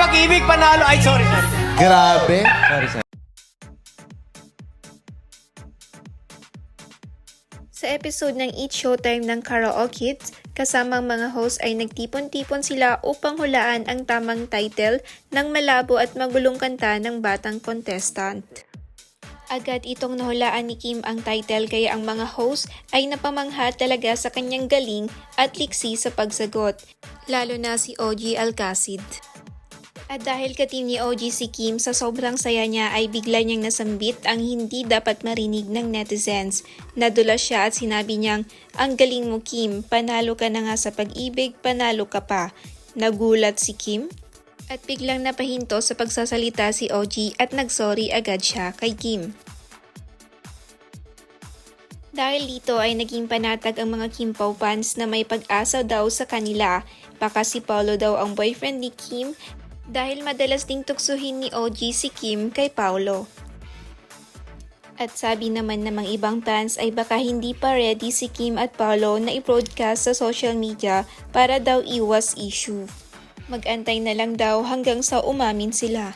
pag-ibig panalo. Ay, sorry, sorry. Grabe. Sorry, sorry. Sa episode ng Eat Showtime ng Karaoke Kids, kasamang mga host ay nagtipon-tipon sila upang hulaan ang tamang title ng malabo at magulong kanta ng batang contestant. Agad itong nahulaan ni Kim ang title kaya ang mga host ay napamangha talaga sa kanyang galing at liksi sa pagsagot, lalo na si OG Alcacid. At dahil ka-team ni OG si Kim, sa sobrang saya niya ay bigla niyang nasambit ang hindi dapat marinig ng netizens. Nadula siya at sinabi niyang, ang galing mo Kim, panalo ka na nga sa pag-ibig, panalo ka pa. Nagulat si Kim at biglang napahinto sa pagsasalita si OG at nagsorry agad siya kay Kim. Dahil dito ay naging panatag ang mga Kim Pao fans na may pag-asa daw sa kanila. Baka si Paolo daw ang boyfriend ni Kim dahil madalas ding tuksuhin ni OG si Kim kay Paolo. At sabi naman ng mga ibang fans ay baka hindi pa ready si Kim at Paolo na i-broadcast sa social media para daw iwas issue. Mag-antay na lang daw hanggang sa umamin sila.